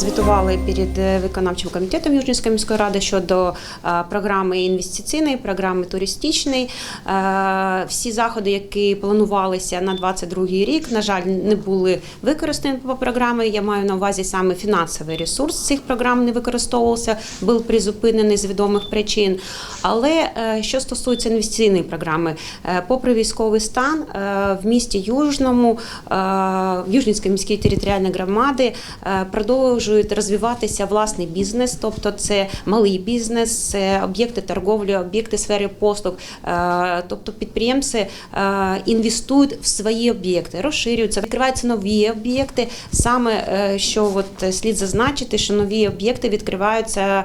звітували перед е, виконавчим комітетом Южнівської міської ради щодо е, програми інвестиційної, програми туристичної. Е, Всі заходи, які планувалися на 2022 рік, на жаль, не були використані по програмі. Я маю на увазі саме фінансовий ресурс цих програм не використовувався, був призупинений з відомих причин. Але що стосується інвестиційної програми, попри військовий стан в місті Южному, в Южнівській міській територіальній громади е, продовжують розвиватися власний бізнес, тобто це малий бізнес, це об'єкти торговлі, об'єкти сфери послуг. Е, Тобто підприємці е, інвестують в свої об'єкти, розширюються, відкриваються нові об'єкти. Саме е, що от слід зазначити, що нові об'єкти відкриваються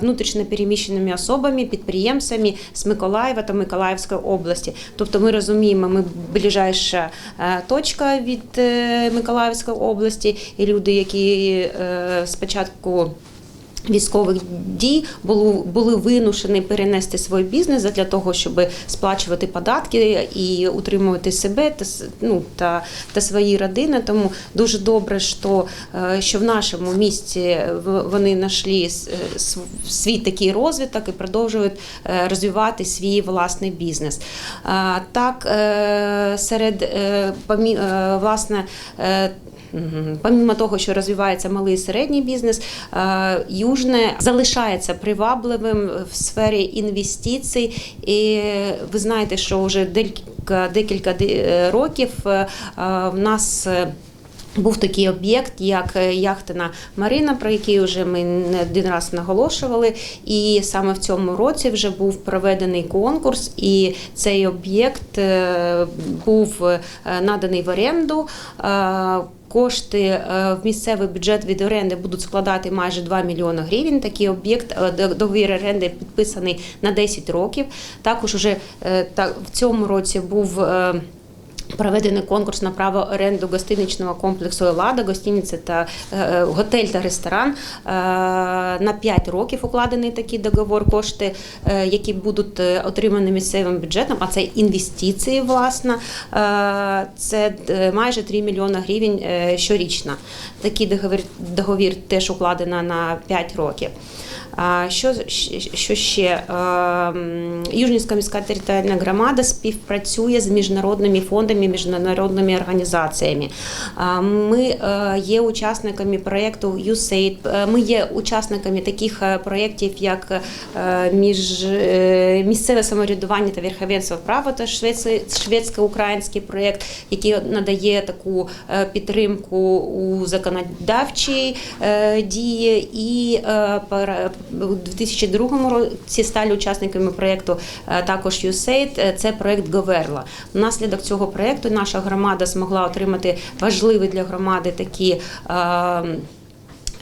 внутрішньо переміщеними особами, підприємцями з Миколаєва та Миколаївської області. Тобто ми розуміємо, ми ближайша точка від Миколаївської області, і люди, які спочатку. Військових дій були, були вимушені перенести свій бізнес для того, щоб сплачувати податки і утримувати себе та ну, та, та свої родини. Тому дуже добре, що, е, що в нашому місті вони знайшли е, свій такий розвиток і продовжують е, розвивати свій власний бізнес. Так, е, серед е, е, власне. Помимо того, що розвивається малий і середній бізнес, е, Южне залишається привабливим в сфері інвестицій. І ви знаєте, що вже декілька, декілька років е, е, в нас. Був такий об'єкт, як е, яхтина Марина, про який вже ми не один раз наголошували. І саме в цьому році вже був проведений конкурс, і цей об'єкт е, був е, наданий в оренду. Кошти в місцевий бюджет від оренди будуть складати майже 2 мільйони гривень. Такий об'єкт договір оренди підписаний на 10 років. Також уже в цьому році був. Е, Проведений конкурс на право оренду гостиничного комплексу «Елада», гостиниця та е, готель та ресторан. Е, на 5 років укладений такий договор. Кошти, е, які будуть е, отримані місцевим бюджетом, а це інвестиції, власне, е, це е, майже 3 мільйони гривень е, щорічно. Такий договір, договір теж укладено на 5 років. Що, що ще? Южнівська міська територіальна громада співпрацює з міжнародними фондами, міжнародними організаціями. Ми е, є учасниками проєкту USAID, Е, Ми є учасниками таких е, проєктів, як між, місцеве самоврядування та верховенство права та шведсько- шведсько-український проєкт, який надає таку підтримку у законодавчій дії. І у 2002 році стали учасниками проєкту е, також USAID. Е, Це проєкт Говерла. Внаслідок цього проєкту наша громада змогла отримати важливі для громади такі.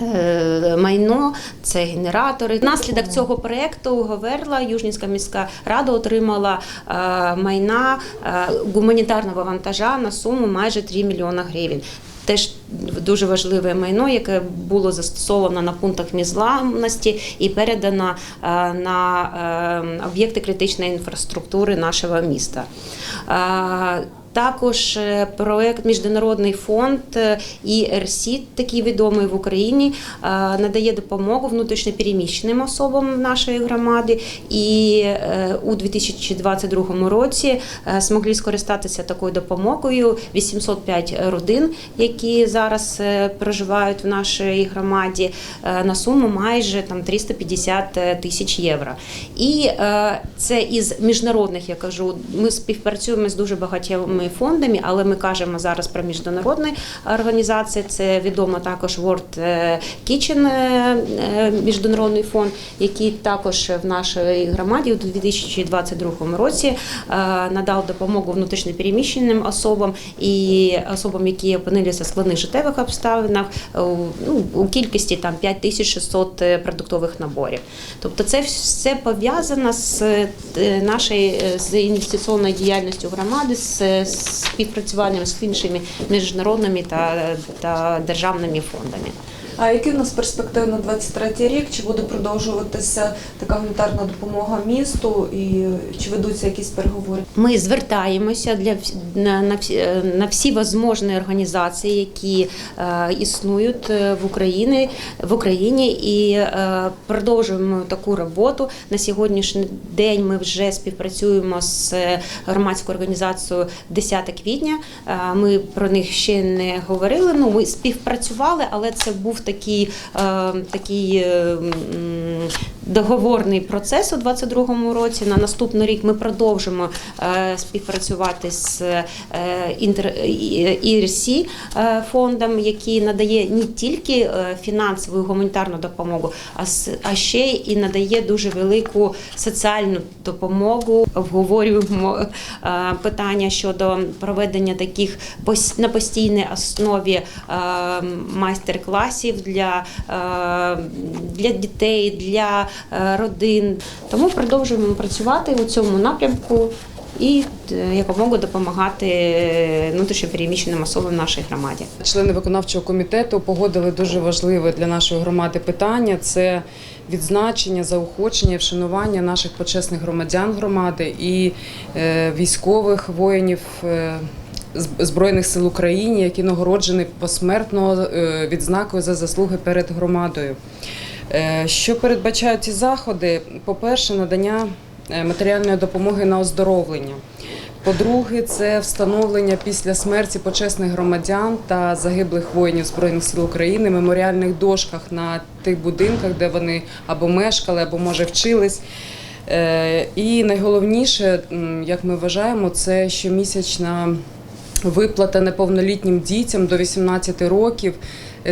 Е, Майно, це генератори. Внаслідок цього проєкту Говерла Южнівська міська рада отримала е, майна е, гуманітарного вантажа на суму майже 3 мільйона гривень. Теж дуже важливе майно, яке було застосовано на пунктах незламності і передано на об'єкти критичної інфраструктури нашого міста. Також е, проект Міжнародний фонд е, ERC, такий відомий в Україні, е, надає допомогу внутрішньопереміщеним особам нашої громади. І у 2022 році змогли скористатися такою допомогою 805 родин, які зараз проживають в нашій громаді на суму майже там 350 тисяч євро. І це із міжнародних, я кажу, ми співпрацюємо з дуже багатьма фондами, але ми кажемо зараз про міжнародні організації. Це відомо також World е, Kitchen, е, е, міжнародний фонд, який також в нашій громаді у 2022 році надав допомогу внутрішньопереміщеним особам і особам, які опинилися в складних життєвих обставинах ну, у кількості там 5600 продуктових наборів. Тобто це все пов'язано з нашою з інвестиційною діяльністю громади, з співпрацюванням з іншими міжнародними та, та державними фондами. А які в нас перспективи на 23 рік? Чи буде продовжуватися така гуманітарна допомога місту і чи ведуться якісь переговори? Ми звертаємося для вс- на, на, всі- е, на возможні організації, які е, існують е, в Україні в Україні, і е, продовжуємо таку роботу. На сьогоднішній день ми вже співпрацюємо з громадською організацією 10 квітня. Е, Ми про них ще не говорили. Ну ми співпрацювали, але це був такий, е, такий е, договорний процес у 2022 році. На наступний рік ми продовжимо е, співпрацювати з е, ІРСі е, фондом, який надає не тільки фінансову і гуманітарну допомогу, а ще і надає дуже велику соціальну допомогу. Обговорюємо питання щодо проведення таких пос- на постійній основі майстер-класів для, для дітей, для родин. Тому продовжуємо працювати у цьому напрямку і е, якомога допомагати е, внутрішньопереміщеним особам в нашій громаді. Члени виконавчого комітету погодили дуже важливе для нашої громади питання: це відзначення, заохочення, вшанування наших почесних громадян громади і е, військових воїнів. е, Збройних сил України, які нагороджені посмертно е, відзнакою за заслуги перед громадою. Е, Що передбачають ці заходи? По-перше, надання е, матеріальної допомоги на оздоровлення. По-друге, це встановлення після смерті почесних громадян та загиблих воїнів Збройних сил України меморіальних дошках на тих будинках, де вони або мешкали, або може вчились. Е, І найголовніше, як ми вважаємо, це щомісячна виплата неповнолітнім дітям до 18 років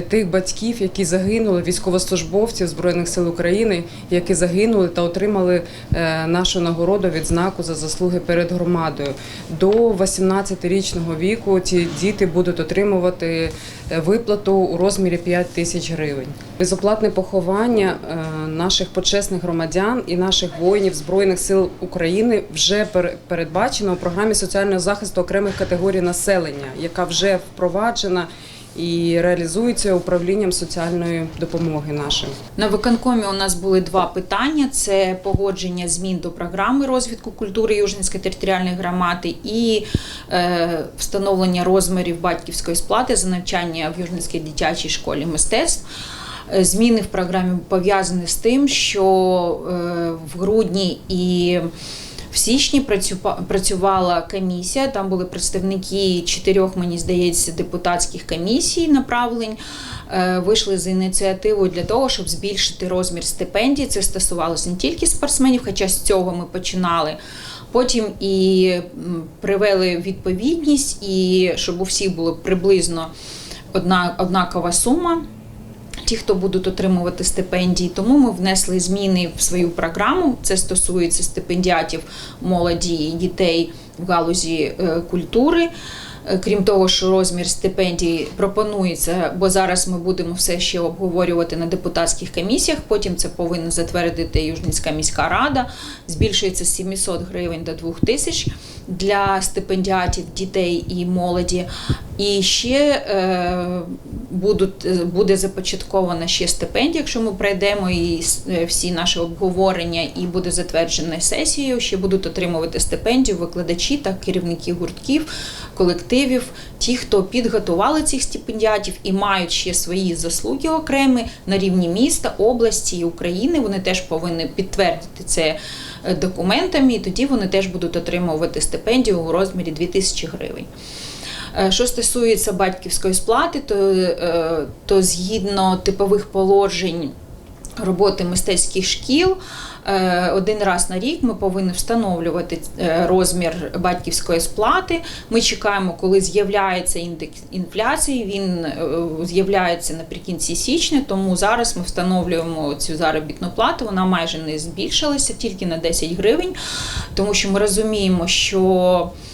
тих батьків, які загинули, військовослужбовців Збройних сил України, які загинули та отримали е, нашу нагороду відзнаку за заслуги перед громадою. До 18-річного віку ці діти будуть отримувати е, виплату у розмірі 5 тисяч гривень. Безоплатне поховання е, наших почесних громадян і наших воїнів Збройних сил України вже пер- передбачено у програмі соціального захисту окремих категорій населення, яка вже впроваджена і реалізується управлінням соціальної допомоги нашим. На виконкомі у нас були два питання: це погодження змін до програми розвитку культури Южненської територіальної громади і е, встановлення розмірів батьківської сплати за навчання в Южненській дитячій школі мистецтв. Е, Зміни в програмі пов'язані з тим, що е, в грудні і в січні працювала комісія. Там були представники чотирьох, мені здається, депутатських комісій направлень. Е, Вийшли з ініціативою для того, щоб збільшити розмір стипендій. Це стосувалося не тільки спортсменів, хоча з цього ми починали. Потім і привели відповідність, і щоб у всіх було приблизно одна, однакова сума ті, хто будуть отримувати стипендії. Тому ми внесли зміни в свою програму. Це стосується стипендіатів молоді і дітей в галузі е, культури. Е, Крім того, що розмір стипендій пропонується, бо зараз ми будемо все ще обговорювати на депутатських комісіях. Потім це повинна затвердити Южницька міська рада. Збільшується з 700 гривень до 2000 для стипендіатів дітей і молоді. І ще е, будуть, буде започаткована ще стипендія, якщо ми пройдемо і е, всі наші обговорення, і буде затверджена сесією. Ще будуть отримувати стипендію викладачі та керівники гуртків, колективів, ті, хто підготували цих стипендіатів і мають ще свої заслуги окремі на рівні міста, області і України. Вони теж повинні підтвердити це е, документами, і тоді вони теж будуть отримувати стипендію у розмірі 2000 гривень. Е, Що стосується батьківської сплати, то, е, то згідно типових положень роботи мистецьких шкіл, один раз на рік ми повинні встановлювати е, розмір батьківської сплати. Ми чекаємо, коли з'являється індекс інфляції. Він е, з'являється наприкінці січня, тому зараз ми встановлюємо цю заробітну плату. Вона майже не збільшилася, тільки на 10 гривень, тому що ми розуміємо, що Е,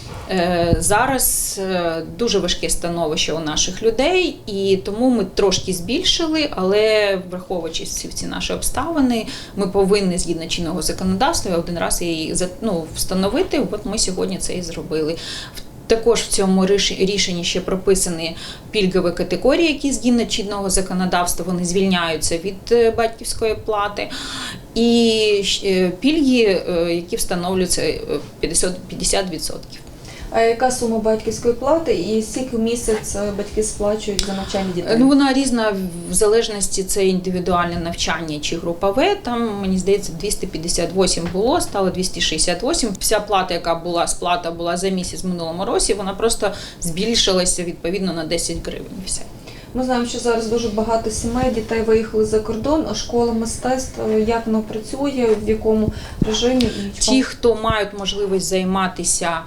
Зараз е, дуже важке становище у наших людей, і тому ми трошки збільшили, але враховуючи всі наші обставини, ми повинні згідно чинного законодавства один раз її ну, встановити. От ми сьогодні це і зробили. Також в цьому рішенні ще прописані пільгові категорії, які згідно чинного законодавства вони звільняються від е, батьківської плати, і е, пільги, е, які встановлюються е, 50%. 50%. А яка сума батьківської плати і скільки в місяць е, батьки сплачують за навчання дітей? Ну, вона різна в залежності це індивідуальне навчання чи група В. Там мені здається 258 було, стало 268. Вся плата, яка була сплата була за місяць в минулому році, вона просто збільшилася відповідно на 10 гривень. Все. Ми знаємо, що зараз дуже багато сімей, дітей виїхали за кордон, а школа мистецтв е, як воно працює, в якому режимі Ті, хто мають можливість займатися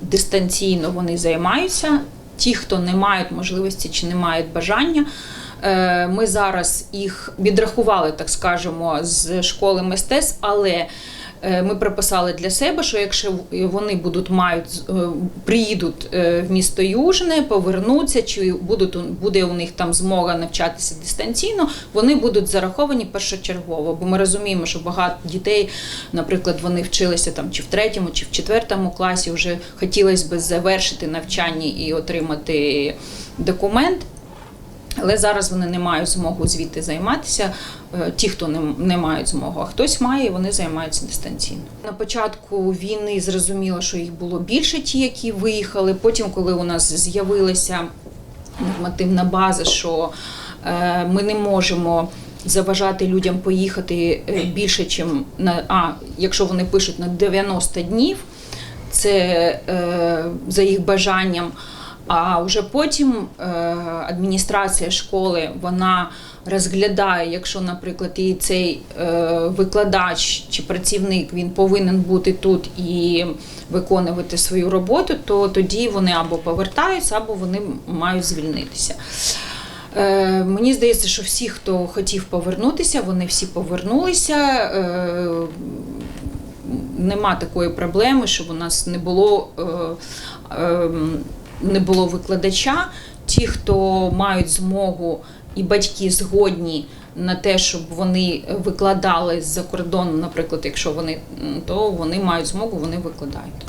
дистанційно, вони займаються. Ті, хто не мають можливості чи не мають бажання. е, Ми зараз їх відрахували, так скажемо, з школи мистецтв, але е, ми прописали для себе, що якщо вони будуть мають е, приїдуть е, в місто Южне, повернуться, чи будуть буде у них там змога навчатися дистанційно, вони будуть зараховані першочергово. Бо ми розуміємо, що багато дітей, наприклад, вони вчилися там чи в третьому, чи в четвертому класі, вже хотілося б завершити навчання і отримати документ. Але зараз вони не мають змогу звідти займатися. Е, Ті, хто не, не мають змогу, а хтось має, вони займаються дистанційно. На початку війни зрозуміло, що їх було більше, ті, які виїхали. Потім, коли у нас з'явилася нормативна база, що е, ми не можемо заважати людям поїхати е, більше, чим на а, якщо вони пишуть на 90 днів, це е, за їх бажанням. А вже потім е, адміністрація школи вона розглядає, якщо, наприклад, і цей е, викладач чи працівник він повинен бути тут і виконувати свою роботу, то тоді вони або повертаються, або вони мають звільнитися. Е, Мені здається, що всі, хто хотів повернутися, вони всі повернулися. Нема такої проблеми, щоб у нас не було, е, е, не було викладача. Ті, хто мають змогу і батьки згодні на те, щоб вони викладали з-за кордону, наприклад, якщо вони, то вони мають змогу, вони викладають.